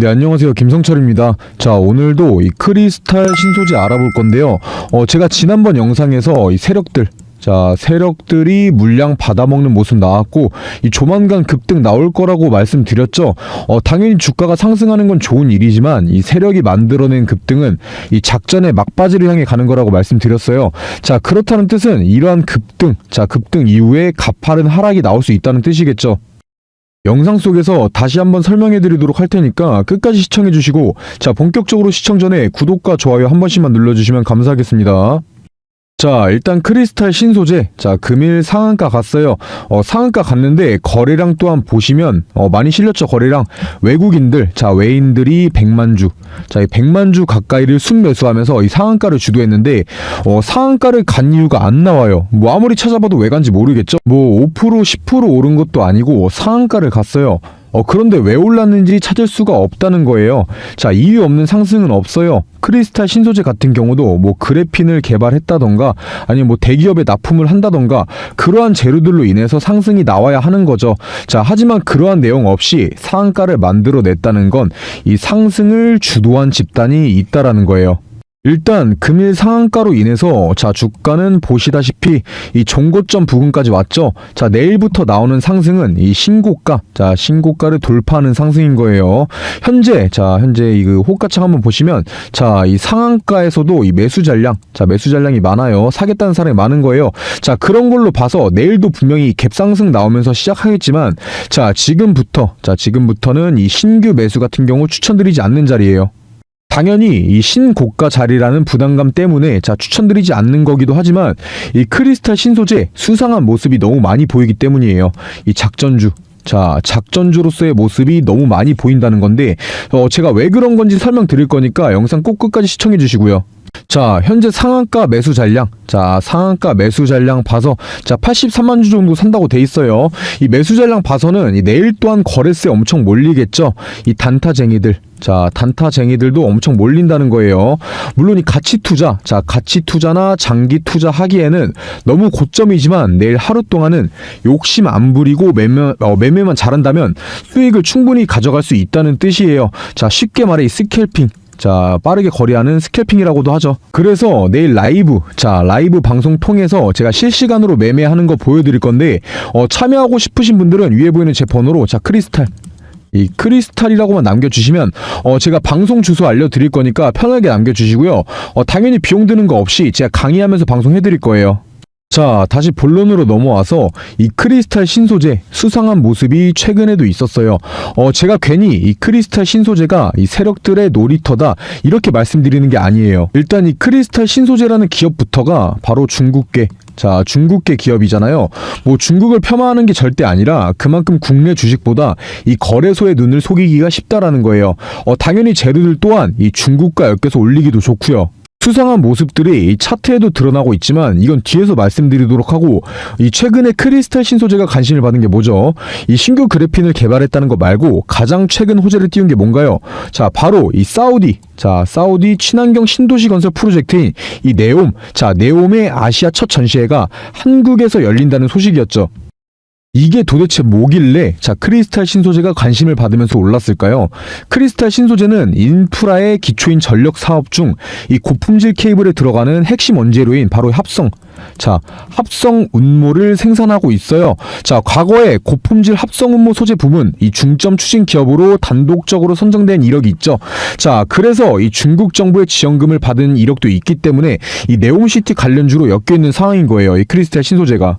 네, 안녕하세요. 김성철입니다. 자, 오늘도 이 크리스탈 신소재 알아볼 건데요. 어, 제가 지난번 영상에서 이 세력들, 자, 세력들이 물량 받아먹는 모습 나왔고, 이 조만간 급등 나올 거라고 말씀드렸죠. 어, 당연히 주가가 상승하는 건 좋은 일이지만, 이 세력이 만들어낸 급등은 이 작전의 막바지를 향해 가는 거라고 말씀드렸어요. 자, 그렇다는 뜻은 이러한 급등, 자, 급등 이후에 가파른 하락이 나올 수 있다는 뜻이겠죠. 영상 속에서 다시 한번 설명해 드리도록 할 테니까 끝까지 시청해 주시고 자 본격적으로 시청 전에 구독과 좋아요 한 번씩만 눌러주시면 감사하겠습니다. 자 일단 크리스탈 신소재. 자 금일 상한가 갔어요. 어 상한가 갔는데 거래량 또한 보시면 어 많이 실렸죠 거래량. 외국인들 자 외인들이 100만 주 자 이 100만 주 가까이를 순매수하면서 이 상한가를 주도했는데 어 상한가를 간 이유가 안 나와요. 뭐 아무리 찾아봐도 왜 간지 모르겠죠? 뭐 5% 10% 오른 것도 아니고 상한가를 갔어요 어, 그런데 왜 올랐는지 찾을 수가 없다는 거예요. 자, 이유 없는 상승은 없어요. 크리스탈 신소재 같은 경우도 뭐 그래핀을 개발했다던가 아니면 뭐 대기업에 납품을 한다던가 그러한 재료들로 인해서 상승이 나와야 하는 거죠. 자, 하지만 그러한 내용 없이 상한가를 만들어냈다는 건 이 상승을 주도한 집단이 있다라는 거예요. 일단 금일 상한가로 인해서 자 주가는 보시다시피 이 종고점 부근까지 왔죠. 자 내일부터 나오는 상승은 이 신고가 자 신고가를 돌파하는 상승인 거예요. 현재 자 현재 이 그 호가창 한번 보시면 자 이 상한가에서도 이 매수 잔량 자 매수 잔량이 많아요. 사겠다는 사람이 많은 거예요. 자 그런 걸로 봐서 내일도 분명히 갭상승 나오면서 시작하겠지만 자 지금부터 자 지금부터는 이 신규 매수 같은 경우 추천드리지 않는 자리예요. 당연히 이 신고가 자리라는 부담감 때문에 자 추천드리지 않는 거기도 하지만 이 크리스탈 신소재 수상한 모습이 너무 많이 보이기 때문이에요. 이 작전주 자, 작전주로서의 모습이 너무 많이 보인다는 건데, 어, 제가 왜 그런 건지 설명드릴 거니까 영상 꼭 끝까지 시청해 주시고요. 자, 현재 상한가 매수 잔량. 자, 상한가 매수 잔량 봐서 자, 83만 주 정도 산다고 돼 있어요. 이 매수 잔량 봐서는 이 내일 또한 거래세 엄청 몰리겠죠. 이 단타쟁이들. 자, 단타쟁이들도 엄청 몰린다는 거예요. 물론 이 가치 투자, 자, 가치 투자나 장기 투자 하기에는 너무 고점이지만 내일 하루 동안은 욕심 안 부리고 매매, 어, 매매만 잘한다면 수익을 충분히 가져갈 수 있다는 뜻이에요. 자, 쉽게 말해 이 스캘핑. 자, 빠르게 거래하는 스캘핑이라고도 하죠. 그래서 내일 라이브, 자, 라이브 방송 통해서 제가 실시간으로 매매하는 거 보여드릴 건데, 어, 참여하고 싶으신 분들은 위에 보이는 제 번호로, 자, 크리스탈. 이 크리스탈이라고만 남겨주시면 어 제가 방송 주소 알려드릴 거니까 편하게 남겨주시고요 어 당연히 비용 드는 거 없이 제가 강의하면서 방송해드릴 거예요 자, 다시 본론으로 넘어와서 이 크리스탈 신소재 수상한 모습이 최근에도 있었어요. 어, 제가 괜히 이 크리스탈 신소재가 이 세력들의 놀이터다 이렇게 말씀드리는 게 아니에요. 일단 이 크리스탈 신소재라는 기업부터가 바로 중국계 자, 중국계 기업이잖아요. 뭐 중국을 폄하하는 게 절대 아니라 그만큼 국내 주식보다 이 거래소의 눈을 속이기가 쉽다라는 거예요. 어, 당연히 재료들 또한 이 중국과 엮여서 올리기도 좋고요. 수상한 모습들이 이 차트에도 드러나고 있지만 이건 뒤에서 말씀드리도록 하고 이 최근에 크리스탈 신소재가 관심을 받은 게 뭐죠? 이 신규 그래핀을 개발했다는 거 말고 가장 최근 호재를 띄운 게 뭔가요? 자 바로 이 사우디 자 사우디 친환경 신도시 건설 프로젝트인 이 네옴 자 네옴의 아시아 첫 전시회가 한국에서 열린다는 소식이었죠. 이게 도대체 뭐길래 자 크리스탈 신소재가 관심을 받으면서 올랐을까요? 크리스탈 신소재는 인프라의 기초인 전력 사업 중 이 고품질 케이블에 들어가는 핵심 원재료인 바로 합성 자 합성 운모를 생산하고 있어요. 자 과거에 고품질 합성 운모 소재 부문 이 중점 추진 기업으로 단독적으로 선정된 이력이 있죠. 자 그래서 이 중국 정부의 지원금을 받은 이력도 있기 때문에 이 네옴시티 관련주로 엮여 있는 상황인 거예요. 이 크리스탈 신소재가.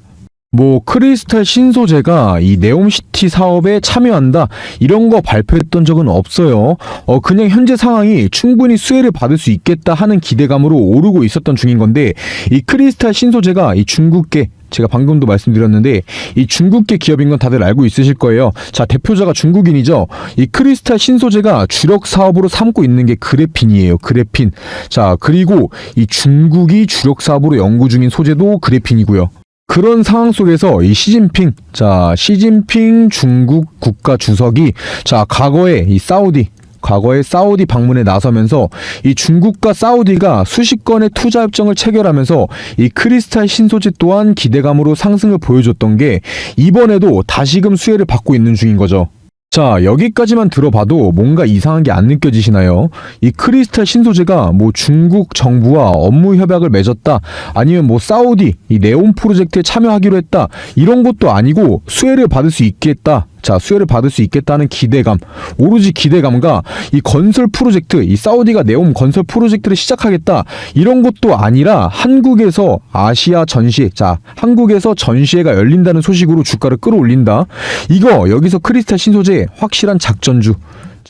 뭐 크리스탈 신소재가 이 네옴시티 사업에 참여한다 이런 거 발표했던 적은 없어요. 어 그냥 현재 상황이 충분히 수혜를 받을 수 있겠다 하는 기대감으로 오르고 있었던 중인 건데 이 크리스탈 신소재가 이 중국계 제가 방금도 말씀드렸는데 이 중국계 기업인 건 다들 알고 있으실 거예요. 자 대표자가 중국인이죠. 이 크리스탈 신소재가 주력 사업으로 삼고 있는 게 그래핀이에요. 그래핀. 자 그리고 이 중국이 주력 사업으로 연구 중인 소재도 그래핀이고요. 그런 상황 속에서 이 시진핑, 자, 시진핑 중국 국가 주석이 자, 과거에 이 사우디, 과거에 사우디 방문에 나서면서 이 중국과 사우디가 수십 건의 투자 협정을 체결하면서 이 크리스탈 신소재 또한 기대감으로 상승을 보여줬던 게 이번에도 다시금 수혜를 받고 있는 중인 거죠. 자, 여기까지만 들어봐도 뭔가 이상한 게 안 느껴지시나요? 이 크리스탈 신소재가 뭐 중국 정부와 업무 협약을 맺었다, 아니면 뭐 사우디 이 네온 프로젝트에 참여하기로 했다, 이런 것도 아니고 수혜를 받을 수 있겠다. 자, 수혜를 받을 수 있겠다는 기대감, 오로지 기대감과 이 건설 프로젝트, 이 사우디가 네온 건설 프로젝트를 시작하겠다, 이런 것도 아니라 한국에서 아시아 전시, 자, 한국에서 전시회가 열린다는 소식으로 주가를 끌어올린다. 이거 여기서 크리스탈 신소재 확실한 작전주.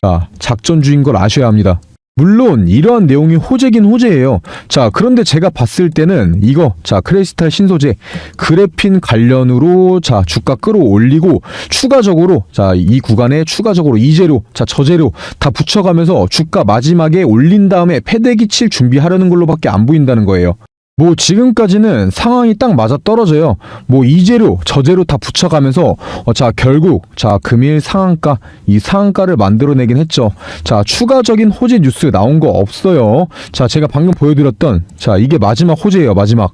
자, 작전주인 걸 아셔야 합니다. 물론 이러한 내용이 호재긴 호재예요. 자, 그런데 제가 봤을 때는 이거 자, 크리스탈 신소재 그래핀 관련으로 자, 주가 끌어올리고 추가적으로 자, 이 구간에 추가적으로 이 재료, 자, 저 재료 다 붙여 가면서 주가 마지막에 올린 다음에 패대기 칠 준비하려는 걸로밖에 안 보인다는 거예요. 뭐 지금까지는 상황이 딱 맞아 떨어져요. 뭐 이 재료 저 재료 다 붙여가면서 어, 자 결국 자 금일 상한가 이 상한가를 만들어내긴 했죠. 자 추가적인 호재 뉴스 나온 거 없어요. 자 제가 방금 보여드렸던 자 이게 마지막 호재예요 마지막.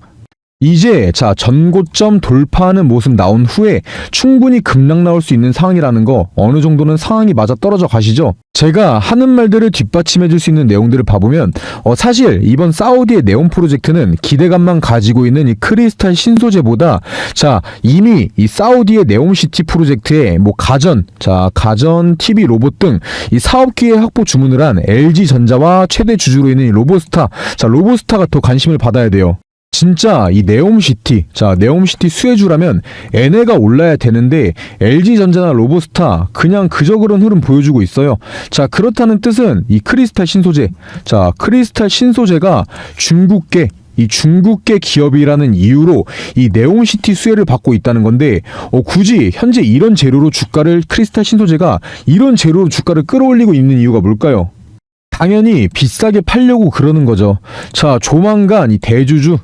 이제 자 전고점 돌파하는 모습 나온 후에 충분히 급락 나올 수 있는 상황이라는 거 어느 정도는 상황이 맞아 떨어져 가시죠. 제가 하는 말들을 뒷받침해 줄 수 있는 내용들을 봐보면 어, 사실 이번 사우디의 네온 프로젝트는 기대감만 가지고 있는 이 크리스탈 신소재보다 자 이미 이 사우디의 네온 시티 프로젝트에 뭐 가전 자 가전 TV 로봇 등 이 사업 기회 확보 주문을 한 LG 전자와 최대 주주로 있는 이 로보스타 자 로보스타가 더 관심을 받아야 돼요. 진짜 이 네옴시티 자 네옴시티 수혜주라면 엔해가 올라야 되는데 LG전자나 로보스타 그냥 그저 그런 흐름 보여주고 있어요 자 그렇다는 뜻은 이 크리스탈 신소재 자 크리스탈 신소재가 중국계 이 중국계 기업이라는 이유로 이 네온시티 수혜를 받고 있다는 건데 어, 굳이 현재 이런 재료로 주가를 크리스탈 신소재가 이런 재료로 주가를 끌어올리고 있는 이유가 뭘까요? 당연히 비싸게 팔려고 그러는 거죠. 자, 조만간 이 대주주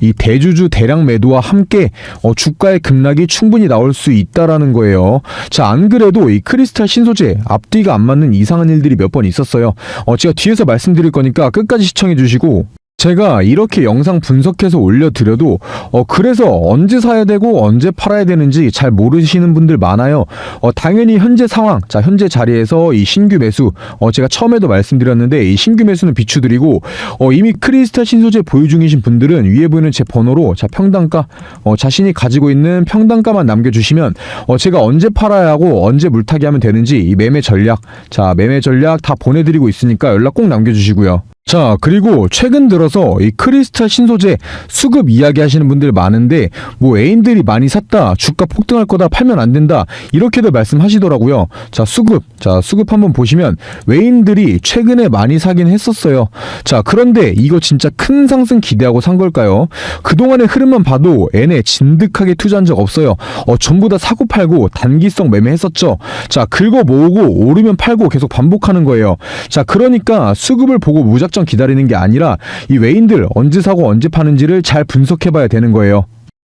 이 대주주 대량 매도와 함께 어, 주가의 급락이 충분히 나올 수 있다라는 거예요. 자, 안 그래도 이 크리스탈 신소재 앞뒤가 안 맞는 이상한 일들이 몇 번 있었어요. 어, 제가 뒤에서 말씀드릴 거니까 끝까지 시청해 주시고 제가 이렇게 영상 분석해서 올려드려도 어 그래서 언제 사야 되고 언제 팔아야 되는지 잘 모르시는 분들 많아요. 어 당연히 현재 상황, 자 현재 자리에서 이 신규 매수, 어 제가 처음에도 말씀드렸는데 이 신규 매수는 비추드리고 어 이미 크리스탈 신소재 보유 중이신 분들은 위에 보이는 제 번호로 자 평단가, 어 자신이 가지고 있는 평단가만 남겨주시면 어 제가 언제 팔아야 하고 언제 물타기 하면 되는지 이 매매 전략, 자 매매 전략 다 보내드리고 있으니까 연락 꼭 남겨주시고요. 자, 그리고 최근 들어서 이 크리스탈 신소재 수급 이야기 하시는 분들 많은데, 뭐 애인들이 많이 샀다, 주가 폭등할 거다, 팔면 안 된다, 이렇게도 말씀하시더라고요. 자, 수급. 자, 수급 한번 보시면, 외인들이 최근에 많이 사긴 했었어요. 자, 그런데 이거 진짜 큰 상승 기대하고 산 걸까요? 그동안의 흐름만 봐도 애네 진득하게 투자한 적 없어요. 어, 전부 다 사고 팔고 단기성 매매했었죠. 자, 긁어 모으고 오르면 팔고 계속 반복하는 거예요. 자, 그러니까 수급을 보고 무작정 기다리는 게 아니라 이 외인들 언제 사고 언제 파는지를 잘 분석해 봐야 되는 거예요.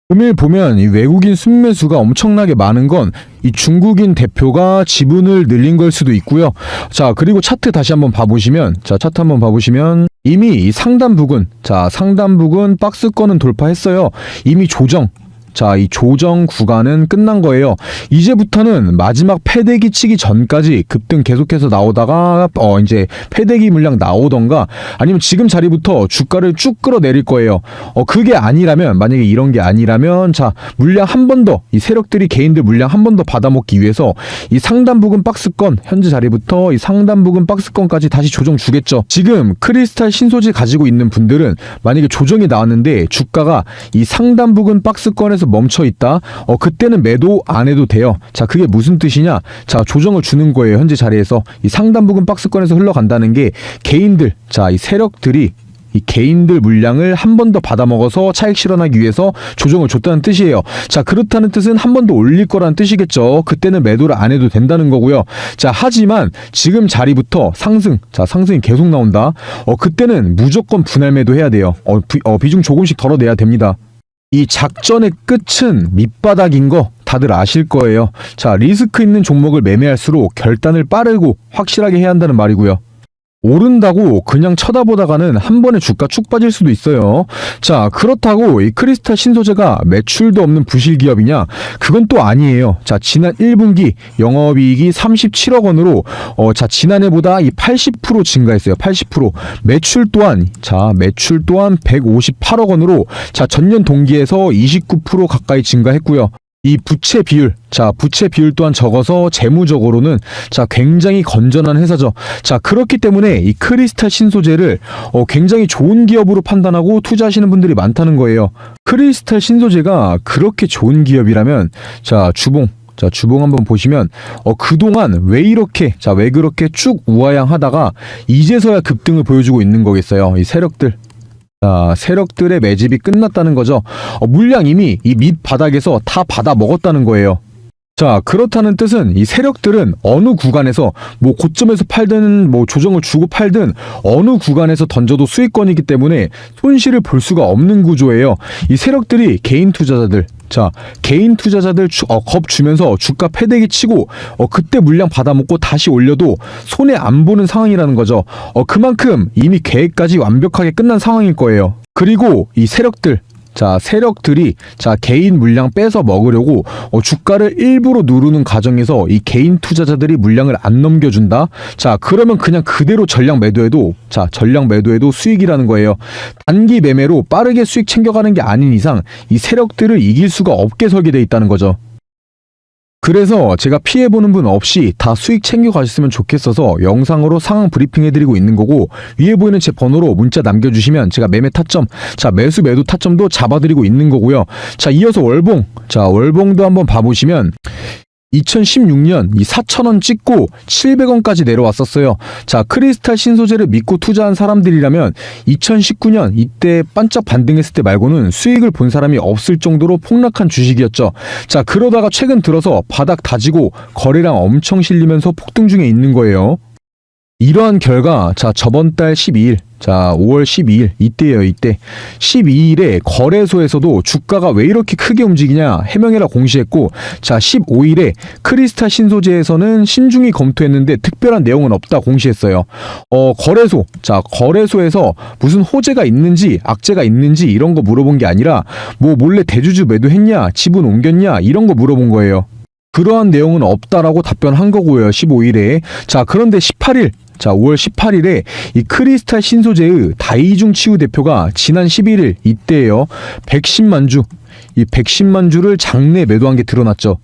금일 보면 이 외국인 순매수가 엄청나게 많은 건 이 중국인 대표가 지분을 늘린 걸 수도 있고요. 자, 그리고 차트 다시 한번 봐보시면, 자, 차트 한번 봐보시면, 이미 이 상단 부근, 자, 상단 부근 박스권은 돌파했어요. 이미 조정, 자, 이 조정 구간은 끝난 거예요. 이제부터는 마지막 패대기 치기 전까지 급등 계속해서 나오다가 어 이제 패대기 물량 나오던가 아니면 지금 자리부터 주가를 쭉 끌어내릴 거예요. 어 그게 아니라면 만약에 이런 게 아니라면 자, 물량 한 번 더 이 세력들이 개인들 물량 한 번 더 받아먹기 위해서 이 상단 부근 박스권 현재 자리부터 이 상단 부근 박스권까지 다시 조정 주겠죠. 지금 크리스탈 신소재 가지고 있는 분들은 만약에 조정이 나왔는데 주가가 이 상단 부근 박스권에서 멈춰 있다. 어 그때는 매도 안 해도 돼요. 자 그게 무슨 뜻이냐? 자 조정을 주는 거예요. 현재 자리에서 이 상단 부근 박스권에서 흘러간다는 게 개인들 자 이 세력들이 이 개인들 물량을 한 번 더 받아먹어서 차익 실현하기 위해서 조정을 줬다는 뜻이에요. 자, 그렇다는 뜻은 한 번 더 올릴 거라는 뜻이겠죠. 그때는 매도를 안 해도 된다는 거고요. 자, 하지만 지금 자리부터 상승, 자, 상승이 계속 나온다. 어, 그때는 무조건 분할 매도 해야 돼요. 어, 비, 어, 비중 조금씩 덜어내야 됩니다. 이 작전의 끝은 밑바닥인 거 다들 아실 거예요. 자, 리스크 있는 종목을 매매할수록 결단을 빠르고 확실하게 해야 한다는 말이고요. 오른다고 그냥 쳐다보다가는 한 번에 주가 쭉 빠질 수도 있어요. 자, 그렇다고 이 크리스탈 신소재가 매출도 없는 부실 기업이냐? 그건 또 아니에요. 자, 지난 1분기 영업이익이 37억 원으로 어, 자, 지난해보다 이 80% 증가했어요. 80%. 매출 또한 자, 매출 또한 158억 원으로 자, 전년 동기에서 29% 가까이 증가했고요. 이 부채 비율, 자, 부채 비율 또한 적어서 재무적으로는 자, 굉장히 건전한 회사죠. 자, 그렇기 때문에 이 크리스탈 신소재를 어, 굉장히 좋은 기업으로 판단하고 투자하시는 분들이 많다는 거예요. 크리스탈 신소재가 그렇게 좋은 기업이라면 자, 주봉 자, 주봉 한번 보시면 어 그동안 왜 이렇게 자, 왜 그렇게 쭉 우하향하다가 이제서야 급등을 보여주고 있는 거겠어요. 이 세력들 자, 세력들의 매집이 끝났다는 거죠. 어, 물량 이미 이 밑바닥에서 다 받아 먹었다는 거예요. 자, 그렇다는 뜻은 이 세력들은 어느 구간에서 뭐 고점에서 팔든 뭐 조정을 주고 팔든 어느 구간에서 던져도 수익권이기 때문에 손실을 볼 수가 없는 구조예요. 이 세력들이 개인 투자자들 자, 개인 투자자들 주, 어, 겁 주면서 주가 패대기 치고 어, 그때 물량 받아먹고 다시 올려도 손해 안 보는 상황이라는 거죠. 어, 그만큼 이미 계획까지 완벽하게 끝난 상황일 거예요. 그리고 이 세력들 자, 세력들이 자, 개인 물량 빼서 먹으려고 어, 주가를 일부러 누르는 과정에서 이 개인 투자자들이 물량을 안 넘겨준다. 자, 그러면 그냥 그대로 전량 매도해도 자, 전량 매도해도 수익이라는 거예요. 단기 매매로 빠르게 수익 챙겨가는 게 아닌 이상 이 세력들을 이길 수가 없게 설계돼 있다는 거죠. 그래서 제가 피해보는 분 없이 다 수익 챙겨가셨으면 좋겠어서 영상으로 상황 브리핑 해드리고 있는 거고 위에 보이는 제 번호로 문자 남겨주시면 제가 매매 타점, 자 매수 매도 타점도 잡아드리고 있는 거고요. 자 이어서 월봉, 자 월봉도 한번 봐보시면 2016년 이 4,000원 찍고 700원까지 내려왔었어요. 자, 크리스탈 신소재를 믿고 투자한 사람들이라면 2019년 이때 반짝 반등했을 때 말고는 수익을 본 사람이 없을 정도로 폭락한 주식이었죠. 자, 그러다가 최근 들어서 바닥 다지고 거래량 엄청 실리면서 폭등 중에 있는 거예요. 이러한 결과 자 저번 달 12일 자 5월 12일 이때예요 이때 12일에 거래소에서도 주가가 왜 이렇게 크게 움직이냐 해명해라 공시했고 자 15일에 크리스탈 신소재에서는 신중히 검토했는데 특별한 내용은 없다 공시했어요 어 거래소 자 거래소에서 무슨 호재가 있는지 악재가 있는지 이런 거 물어본 게 아니라 뭐 몰래 대주주 매도했냐 지분 옮겼냐 이런 거 물어본 거예요 그러한 내용은 없다라고 답변한 거고요. 15일에. 자, 그런데 18일 자, 5월 18일에 이 크리스탈 신소재의 다이중 치유 대표가 지난 11일 이때에요. 110만 주, 이 110만 주를 장내 매도한 게 드러났죠.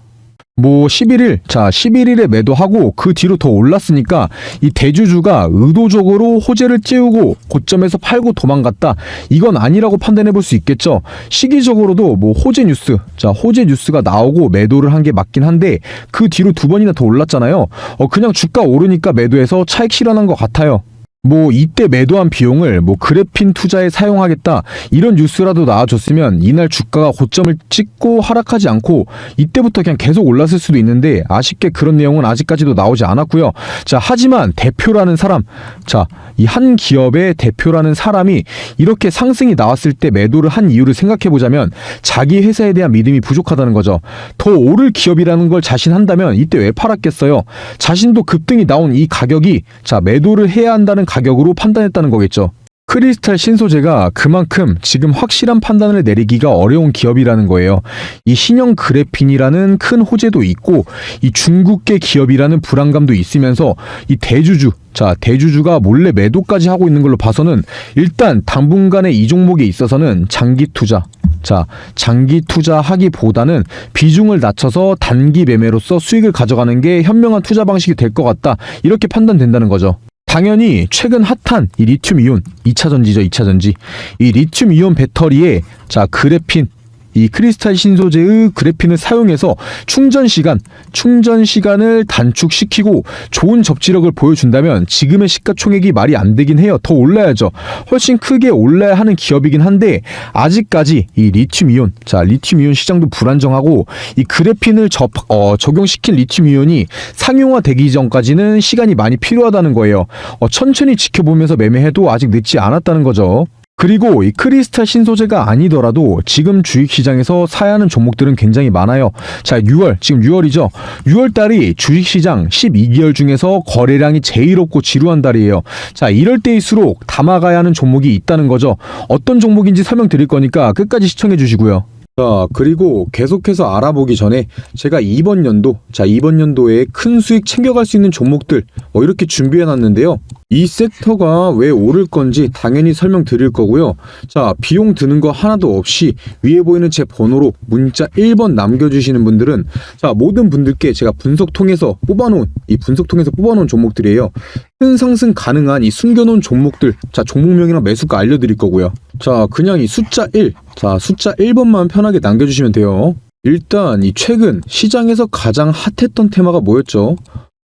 뭐 11일, 자 11일에 매도하고 그 뒤로 더 올랐으니까 이 대주주가 의도적으로 호재를 찌우고 고점에서 팔고 도망갔다. 이건 아니라고 판단해 볼 수 있겠죠. 시기적으로도 뭐 호재 뉴스, 자 호재 뉴스가 나오고 매도를 한 게 맞긴 한데 그 뒤로 두 번이나 더 올랐잖아요. 어 그냥 주가 오르니까 매도해서 차익 실현한 것 같아요. 뭐 이때 매도한 비용을 뭐 그래핀 투자에 사용하겠다 이런 뉴스라도 나와줬으면 이날 주가가 고점을 찍고 하락하지 않고 이때부터 그냥 계속 올랐을 수도 있는데 아쉽게 그런 내용은 아직까지도 나오지 않았고요. 자 하지만 대표라는 사람 자 이 한 기업의 대표라는 사람이 이렇게 상승이 나왔을 때 매도를 한 이유를 생각해 보자면 자기 회사에 대한 믿음이 부족하다는 거죠. 더 오를 기업이라는 걸 자신한다면 이때 왜 팔았겠어요? 자신도 급등이 나온 이 가격이 자 매도를 해야 한다는 가격으로 판단했다는 거겠죠. 크리스탈 신소재가 그만큼 지금 확실한 판단을 내리기가 어려운 기업이라는 거예요. 이 신형 그래핀이라는 큰 호재도 있고 이 중국계 기업이라는 불안감도 있으면서 이 대주주 자 대주주가 몰래 매도까지 하고 있는 걸로 봐서는 일단 당분간의 이 종목에 있어서는 장기 투자 자, 장기 투자하기보다는 비중을 낮춰서 단기 매매로서 수익을 가져가는 게 현명한 투자 방식이 될 것 같다. 이렇게 판단된다는 거죠. 당연히 최근 핫한 이 리튬 이온 2차 전지죠, 2차 전지. 이 리튬 이온 배터리에 자, 그래핀 이 크리스탈 신소재의 그래핀을 사용해서 충전 시간, 충전 시간을 단축시키고 좋은 접지력을 보여준다면 지금의 시가총액이 말이 안 되긴 해요. 더 올라야죠. 훨씬 크게 올라야 하는 기업이긴 한데 아직까지 이 리튬 이온, 자 리튬 이온 시장도 불안정하고 이 그래핀을 접, 어, 적용시킨 리튬 이온이 상용화되기 전까지는 시간이 많이 필요하다는 거예요. 어, 천천히 지켜보면서 매매해도 아직 늦지 않았다는 거죠. 그리고 이 크리스탈 신소재가 아니더라도 지금 주식시장에서 사야 하는 종목들은 굉장히 많아요. 자, 6월, 지금 6월이죠. 6월 달이 주식시장 12개월 중에서 거래량이 제일 없고 지루한 달이에요. 자, 이럴 때일수록 담아가야 하는 종목이 있다는 거죠. 어떤 종목인지 설명드릴 거니까 끝까지 시청해 주시고요. 자, 그리고 계속해서 알아보기 전에 제가 이번 연도, 자, 이번 연도에 큰 수익 챙겨갈 수 있는 종목들, 뭐 이렇게 준비해 놨는데요. 이 섹터가 왜 오를 건지 당연히 설명드릴 거고요. 자, 비용 드는 거 하나도 없이 위에 보이는 제 번호로 문자 1번 남겨주시는 분들은 자, 모든 분들께 제가 분석 통해서 뽑아놓은, 이 분석 통해서 뽑아놓은 종목들이에요. 큰 상승 가능한 이 숨겨놓은 종목들, 자, 종목명이랑 매수가 알려드릴 거고요. 자, 그냥 이 숫자 1, 자, 숫자 1번만 편하게 남겨주시면 돼요. 일단 이 최근 시장에서 가장 핫했던 테마가 뭐였죠?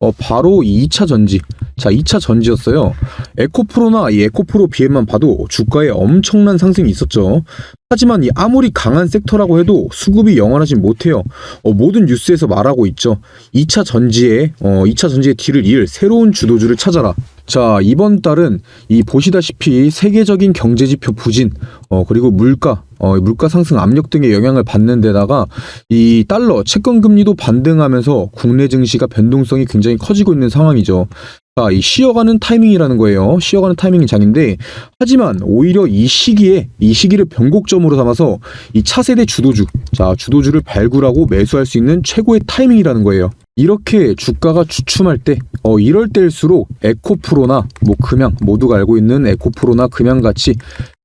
어, 바로 이 2차 전지. 자, 2차 전지였어요. 에코프로나 이 에코프로 비해만 봐도 주가에 엄청난 상승이 있었죠. 하지만 이 아무리 강한 섹터라고 해도 수급이 영원하진 못해요. 어, 모든 뉴스에서 말하고 있죠. 2차 전지에 어, 2차 전지의 뒤를 이을 새로운 주도주를 찾아라. 자, 이번 달은 이 보시다시피 세계적인 경제 지표 부진, 어, 그리고 물가, 어, 물가 상승 압력 등의 영향을 받는 데다가 이 달러 채권 금리도 반등하면서 국내 증시가 변동성이 굉장히 커지고 있는 상황이죠. 자, 이 쉬어가는 타이밍이라는 거예요. 쉬어가는 타이밍이 장인데, 하지만 오히려 이 시기에, 이 시기를 변곡점으로 삼아서 이 차세대 주도주, 자, 주도주를 발굴하고 매수할 수 있는 최고의 타이밍이라는 거예요. 이렇게 주가가 주춤할 때, 어, 이럴 때일수록 에코프로나, 뭐, 금양, 모두가 알고 있는 에코프로나 금양 같이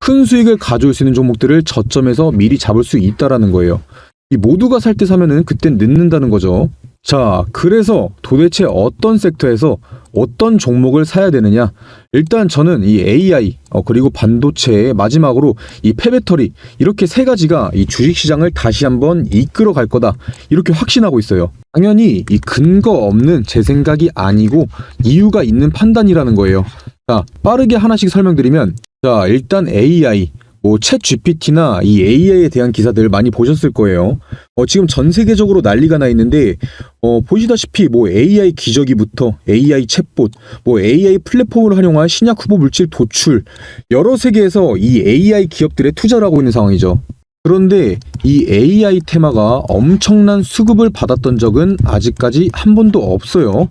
큰 수익을 가져올 수 있는 종목들을 저점에서 미리 잡을 수 있다라는 거예요. 이 모두가 살 때 사면은 그땐 늦는다는 거죠. 자, 그래서 도대체 어떤 섹터에서 어떤 종목을 사야 되느냐? 일단 저는 이 AI, 어, 그리고 반도체, 마지막으로 이 폐배터리, 이렇게 세 가지가 이 주식시장을 다시 한번 이끌어 갈 거다. 이렇게 확신하고 있어요. 당연히 이 근거 없는 제 생각이 아니고 이유가 있는 판단이라는 거예요. 자, 빠르게 하나씩 설명드리면, 자, 일단 AI, 뭐챗 GPT나 이 AI에 대한 기사들 많이 보셨을 거예요. 어, 지금 전 세계적으로 난리가 나 있는데 어, 보시다시피 뭐 AI 기저귀부터 AI 챗봇, 뭐 AI 플랫폼을 활용한 신약 후보 물질 도출 여러 세계에서 이 AI 기업들에 투자를 하고 있는 상황이죠. 그런데 이 AI 테마가 엄청난 수급을 받았던 적은 아직까지 한 번도 없어요.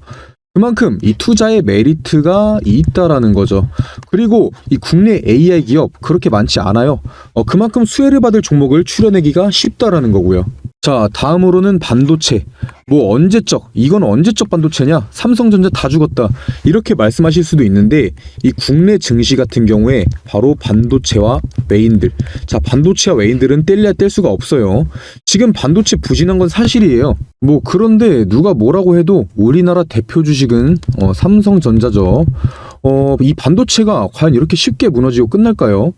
그만큼 이 투자의 메리트가 있다라는 거죠. 그리고 이 국내 AI 기업 그렇게 많지 않아요. 어, 그만큼 수혜를 받을 종목을 추려내기가 쉽다라는 거고요. 자, 다음으로는 반도체. 뭐 언제적, 이건 언제적 반도체냐? 삼성전자 다 죽었다. 이렇게 말씀하실 수도 있는데 이 국내 증시 같은 경우에 바로 반도체와 외인들. 자, 반도체와 외인들은 뗄래야 뗄 수가 없어요. 지금 반도체 부진한 건 사실이에요. 뭐 그런데 누가 뭐라고 해도 우리나라 대표 주식은 어, 삼성전자죠. 어, 이 반도체가 과연 이렇게 쉽게 무너지고 끝날까요?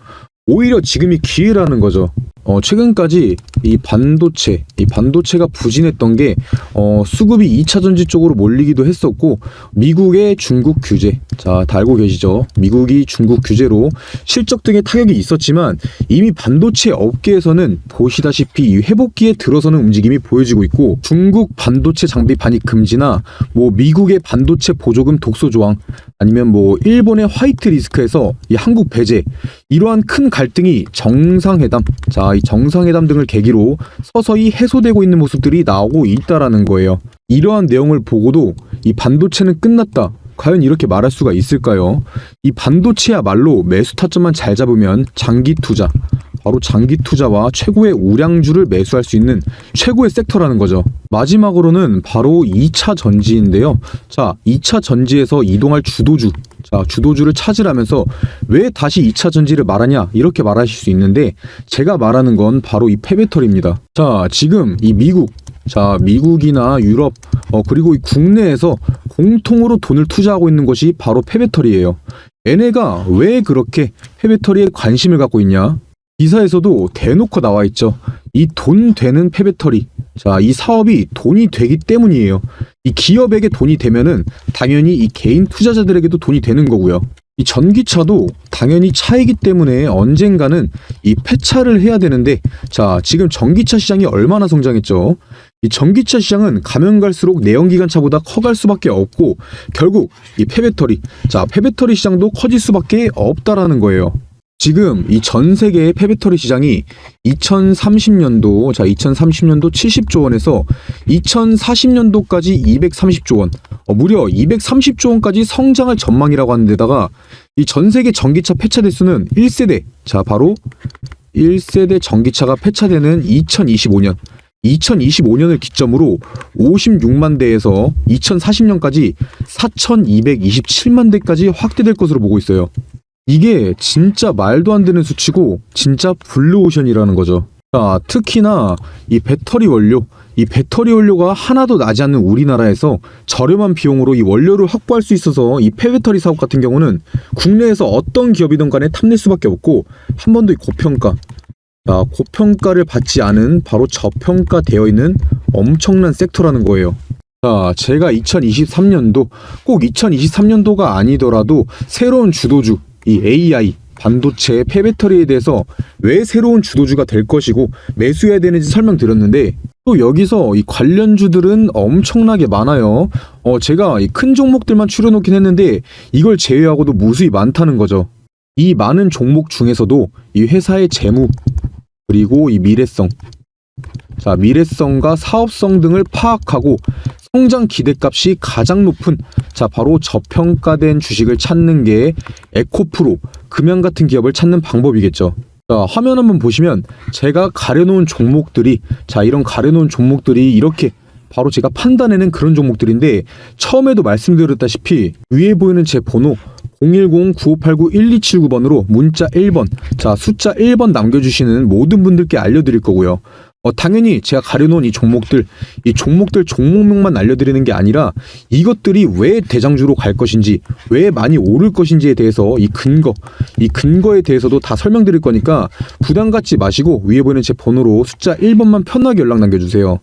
오히려 지금이 기회라는 거죠. 어, 최근까지 이 반도체, 이 반도체가 부진했던 게, 어, 수급이 2차 전지 쪽으로 몰리기도 했었고, 미국의 중국 규제, 자, 다 알고 계시죠? 미국이 중국 규제로 실적 등의 타격이 있었지만, 이미 반도체 업계에서는 보시다시피 이 회복기에 들어서는 움직임이 보여지고 있고, 중국 반도체 장비 반입 금지나, 뭐, 미국의 반도체 보조금 독소 조항, 아니면 뭐, 일본의 화이트 리스크에서 이 한국 배제, 이러한 큰 갈등이 정상회담, 자, 이 정상회담 등을 계기로 서서히 해소되고 있는 모습들이 나오고 있다라는 거예요. 이러한 내용을 보고도 이 반도체는 끝났다. 과연 이렇게 말할 수가 있을까요? 이 반도체야말로 매수 타점만 잘 잡으면 장기 투자, 바로 장기 투자와 최고의 우량주를 매수할 수 있는 최고의 섹터라는 거죠. 마지막으로는 바로 2차 전지인데요. 자, 2차 전지에서 이동할 주도주, 자, 주도주를 찾으라면서 왜 다시 2차 전지를 말하냐? 이렇게 말하실 수 있는데 제가 말하는 건 바로 이 폐배터리입니다. 자, 지금 이 미국 자, 미국이나 유럽, 어, 그리고 이 국내에서 공통으로 돈을 투자하고 있는 것이 바로 폐배터리예요. 얘네가 왜 그렇게 폐배터리에 관심을 갖고 있냐? 기사에서도 대놓고 나와 있죠. 이 돈 되는 폐배터리. 자, 이 사업이 돈이 되기 때문이에요. 이 기업에게 돈이 되면은 당연히 이 개인 투자자들에게도 돈이 되는 거고요. 이 전기차도 당연히 차이기 때문에 언젠가는 이 폐차를 해야 되는데 자, 지금 전기차 시장이 얼마나 성장했죠? 이 전기차 시장은 가면 갈수록 내연기관차보다 커갈 수밖에 없고 결국 이 폐배터리, 자, 폐배터리 시장도 커질 수밖에 없다라는 거예요. 지금 이 전 세계의 폐배터리 시장이 2030년도, 자, 2030년도 70조 원에서 2040년도까지 230조 원, 어, 무려 230조 원까지 성장할 전망이라고 하는데다가 이 전 세계 전기차 폐차 대수는 1세대, 자, 바로 1세대 전기차가 폐차되는 2025년, 2025년을 기점으로 56만 대에서 2040년까지 4,227만 대까지 확대될 것으로 보고 있어요. 이게 진짜 말도 안 되는 수치고 진짜 블루오션이라는 거죠. 자, 특히나 이 배터리 원료, 이 배터리 원료가 하나도 나지 않는 우리나라에서 저렴한 비용으로 이 원료를 확보할 수 있어서 이 폐배터리 사업 같은 경우는 국내에서 어떤 기업이든 간에 탐낼 수밖에 없고 한 번도 이 고평가, 자, 고평가를 받지 않은 바로 저평가되어 있는 엄청난 섹터라는 거예요. 자, 제가 2023년도 꼭 2023년도가 아니더라도 새로운 주도주, 이 AI, 반도체, 폐배터리에 대해서 왜 새로운 주도주가 될 것이고 매수해야 되는지 설명드렸는데 또 여기서 이 관련주들은 엄청나게 많아요. 어, 제가 이큰 종목들만 추려놓긴 했는데 이걸 제외하고도 무수히 많다는 거죠. 이 많은 종목 중에서도 이 회사의 재무 그리고 이 미래성 자, 미래성과 사업성 등을 파악하고 성장 기대값이 가장 높은 자 바로 저평가된 주식을 찾는 게 에코프로 금양 같은 기업을 찾는 방법이겠죠. 자 화면 한번 보시면 제가 가려놓은 종목들이 자 이런 가려놓은 종목들이 이렇게 바로 제가 판단해낸 그런 종목들인데 처음에도 말씀드렸다시피 위에 보이는 제 번호 010-9589-1279번으로 문자 1번 자 숫자 1번 남겨주시는 모든 분들께 알려드릴 거고요. 어, 당연히 제가 가려놓은 이 종목들, 이 종목들 종목명만 알려드리는 게 아니라 이것들이 왜 대장주로 갈 것인지, 왜 많이 오를 것인지에 대해서 이 근거, 이 근거에 대해서도 다 설명드릴 거니까 부담 갖지 마시고 위에 보이는 제 번호로 숫자 1번만 편하게 연락 남겨주세요.